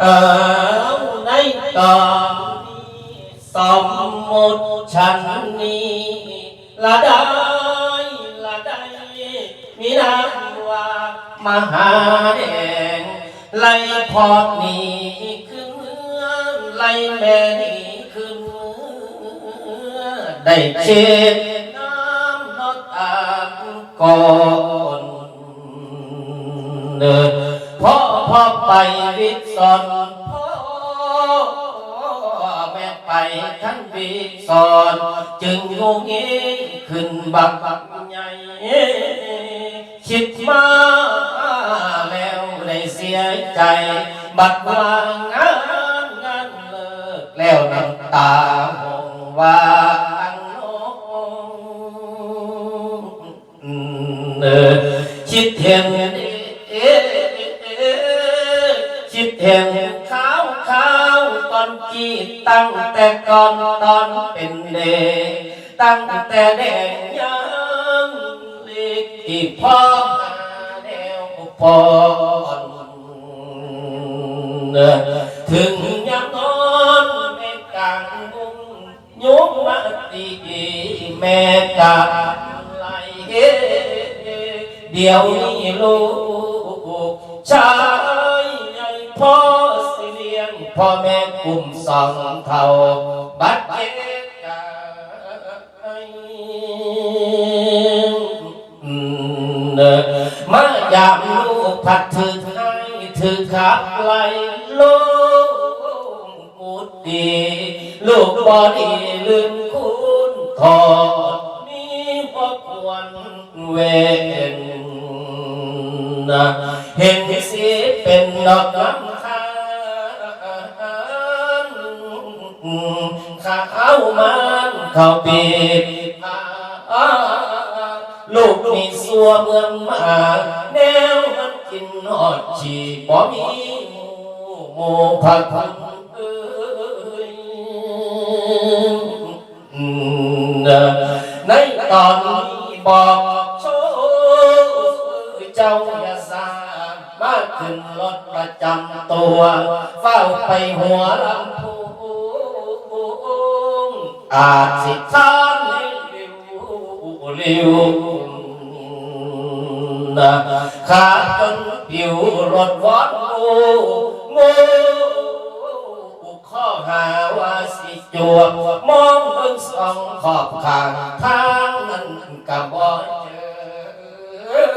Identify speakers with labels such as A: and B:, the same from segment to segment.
A: เออเอาในตอนสมมติฉันนี้ละได้ละได้มีนามว่ามหาแดงไล่พอดนีขึ้นเมืองไล่แม่นีขึ้นเมืองได้เช็ดน้ำนอดตามก่อนเดิน พ่อไปวิสอนพ่อแม่ไปทั้งบีสอนจึงงงเงขึ้นบักบักใหญ่คิดมาแล้วได้เสียใจ บัดว่างานงานเลิกแล้วน้ำตาหงว่าอังโนเออคิดเห็น ตั้งแต่ก่อนตอนเป็นเด็กตั้งแต่เด็กยังเล็กที่พ่อหาแนวพอนถึงยามนอนในกลางมุงยุบมาตีแม่กาไหลเดี๋ยวนี้ลูก พ่อแม่กลุ่มสองเท่า บัดเจ็ดกมายามลูกผัดถือให้ถือขับไล่ลูกมุดดี ลูกบอดีลืมคุณทอดนี่บ่ควรเวนเห็นสิเป็นดอกน้ำ ข้าวมันข้าปีบลูกมีสัวเมืองมา แนวมันกินหอดฉีบ่มีหมูหมูผักผักเอ้ยในตอนนี้บอกโชว์เจ้าอย่าสามาขึ้นรถประจำตัว เฝ้าไปหัวลำพู อาจสิทานให้เร็วเร็วนะขาดจนผิวรถวอนงูงูข้อหาว่าสิจวบมองเบิ่งสองขอบข้างทางนั้นกับบ่เจอ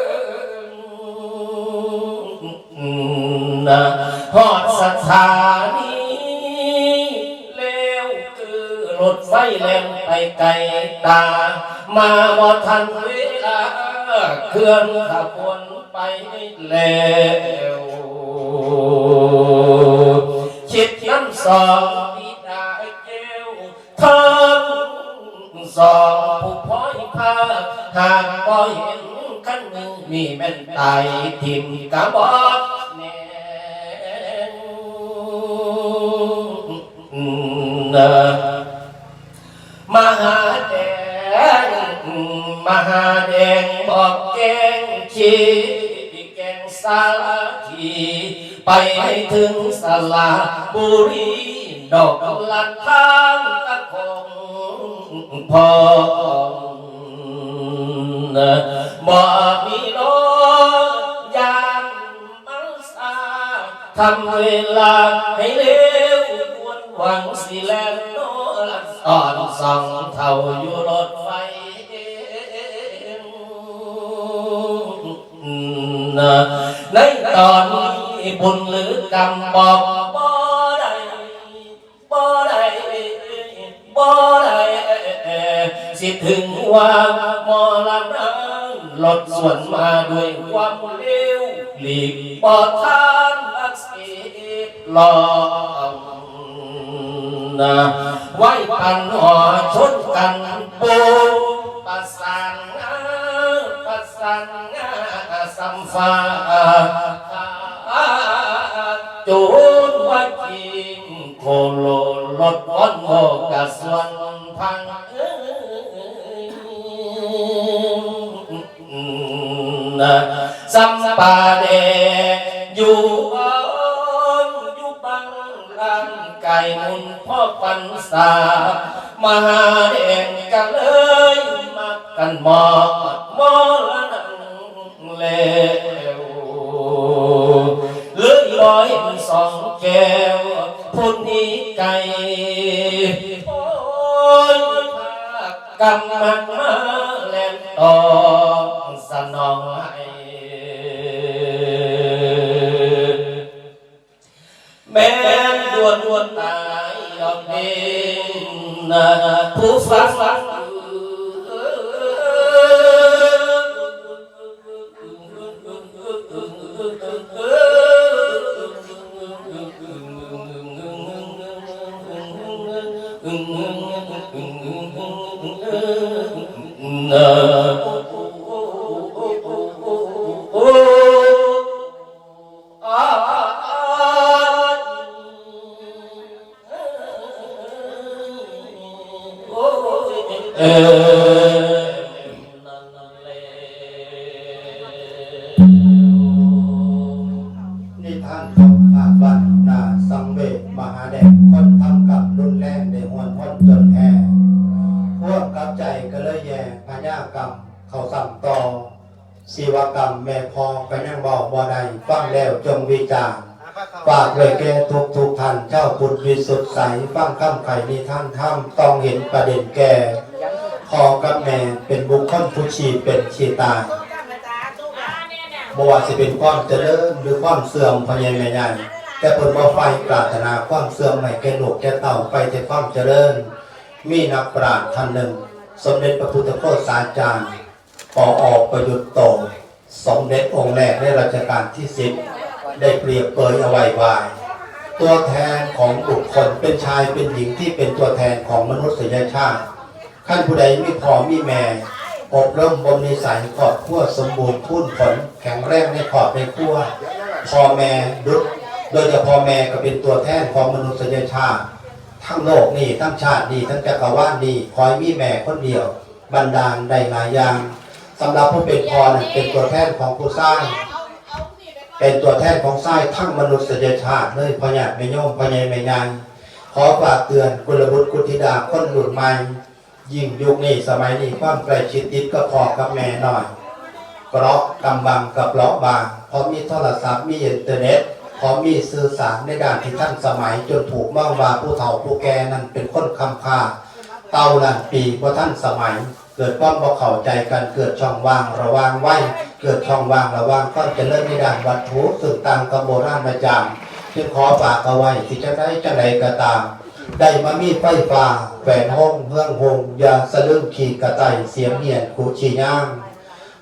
A: นะฮอดสถานี ไฟแล่นไปไกลตา มาบ่ทันเวลาเครื่องขบวนไปแล้วคิดน้ำสองบิดาเจ้าทั้งสองผู้พ้อยพาหากบ่เห็นขั้นหนึ่งมีแม่นตายทิมกะบอดแน่ มหาแดงมหาแดงบอกแกงชีแกงสาทีไปให้ถึงสลาบุรีดอกลัดทางตะคงพอบ่มีรถยานมังสาทำเวลาให้เร็วควรหวังสิแล นโนลัดอ่อนสองเท่าอยู่รถไฟในตอนนี้บุญหรือกรรมบอกบ่ได้บ่ได้บ่ได้สิถึงว่ามอลำนั้นลดส่วนมาด้วยความเร็วหลีกปอดทานอักเสบหลอกนะ ว้กันหอชนกันปูประสานงประสานงสัมฟาจูนวัดกิงโคโลรถวันโมกะสวนพังสัมปาเดอยู่ พ่อปันสามหาแดงกันเลยมากันหมอดหมอละนังแล้วเลยลอยสองแก้วพุ่นนี้ไก่โอ้ยพากำมันมาแล่นต่อ นิ
B: ทานจบอาบันดาสังเวชมหาแดงคนทำกับรุนแรงในหวนพ้นจนแพ้พวกกับใจก็เลยแย่พญากรรม เขาสั่งต่อศิวกรรมแม่พอก็ยังบอกบ่ได้ฟังแล้วจงวิจารฝากไว้แก่ทุกทุกๆท่านเจ้าพุทธวิสุทธิใสฟังคำไข่นิท่านทำต้องเห็นประเด็นแก่ พอกับแม่เป็นบุคคลผู้ชีเป็นชีตาบว่าสิเป็นความเจริญหรือความเสื่อมพะยายแม่ใหญ่แต่เพิ่นบ่ไฟปรารถนาความเสื่อมให้แก่ลูกแก่เต้าไปแต่ความเจริญ มีนักปราชญ์ท่านหนึ่ง สมเด็จพระพุทธโฆษาจารย์ปออประยุทธ์โตสมเด็จองค์แรกในรัชกาลที่สิบได้เปรียบเปยเอาไว้ว่าตัวแทนของบุคคลเป็นชายเป็นหญิงที่เป็นตัวแทนของมนุษยชาติ ขั้นผู้ใดมีพ่อมีแม่อบรมบ่มนิสัยครอบครัวสมบูรณ์พูนผล แข็งแรงในขอบในครัวพ่อแม่ดุจโดยเฉพาะแม่ก็เป็นตัวแทนของมนุษยชาติ ทั้งโลกนี่ทั้งชาตินี่ทั้งจักรวาลนี่คอยมีแม่คนเดียวบันดาลไดหลายอย่างสำหรับผู้เป็นพ่อเป็นตัวแทนของผู้สร้าง เป็นตัวแทนของสร้างทั้งมนุษยชาติเลยพญาไม่โยมพญาไม่ยานขอฝากเตือนกุลบุตรกุธิดาคนหลุดใหม่ ยิ่งยุคนี้สมัยนี้ความใกล้ชิดติดก็พอกับแม่หน่อยเกราะกำบังกับเปราะบางเพราะมีโทรศัพท์มีอินเทอร์เน็ตเพราะมีสื่อสารในด้านที่ท่านสมัยจนถูกมองว่าผู้เฒ่าผู้แก่นั้นเป็นคนคำพาเต่าลันปีเพราะท่านสมัย เกิดความบ่เข้าใจกันเกิดช่องว่างระหวางไว้เกิดช่องว่างระหวางความเริญในด้านวัตถุซึ่งตามกับโบราณมาจามจึงขอฝากเอาไว้ที่จะได้จะใดก็ตาม ได้มามีไฟฟ้าแฝนห้องเมืองหงยาสะลึงขีดกระไตเสียงเหียนคูชีย่าง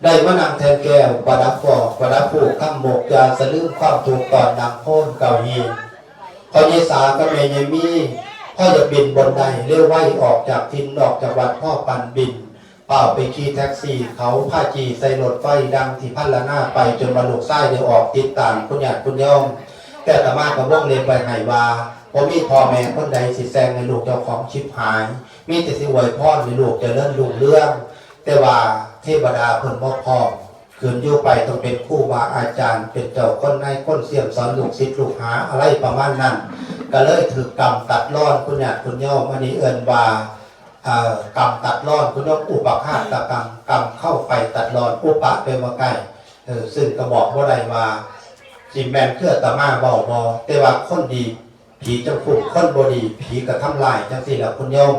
B: ได้มานำแทนแก้วประดับฟอกประดับผูกข้ามหมกยาสะลึงความถูกตอนนำโพ้นเก่ายีนพอเยสาก็เมยมีพ่อจะบินบนใดเลี้ยวไหวออกจากทินออกจากวัดพ่อปันบินเป่าไปขี่แท็กซี่ เขาผ้าจีใส่รถไฟดังที่พันละหน้าไปจนมาลูกไส้เดียวออกติดตามคุณหยาดคุณย่อมแต่ตมากับวงเล็บไปให้ว่า ผมมีพ่อแม่คนใดสิแซงในลูกเจ้าของชิบหาย มีแต่สิวยพ่อในลูกจะเลื่อนลุงเรื่อง แต่ว่าเทวดาเพิ่นบ่พร้อมขืนอยู่ไปต้องเป็นคู่บาอาจารย์ เป็นเจ้าคนในคนเสียมสอนลูกศิษย์ลูกหาอะไรประมาณนั้น ก็เลยถือกรรมตัดรอดคุณหยาดคุณย่อมอันนี้เอิ้นว่ากรรมตัดรอดคุณต้ออุปฆาตกรรมกรรมเข้าไปตัดรอดอุปะเป็นว่าใกล้เออซึ่งก็บอกว่าใดว่าจิมแมนเครือตามาบอกบอแต่ว่าคนดี ผีจะฟุกคนบดีผีกระทำลายจังสี่แหละคุณโยม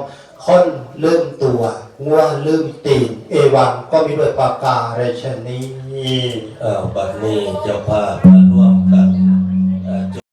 B: คนลืมตัวงัวลืมตีน เอวังก็มีด้วยปากกาเรชนี
A: เออบัดนี้เจ้าภาพมาร่วมกัน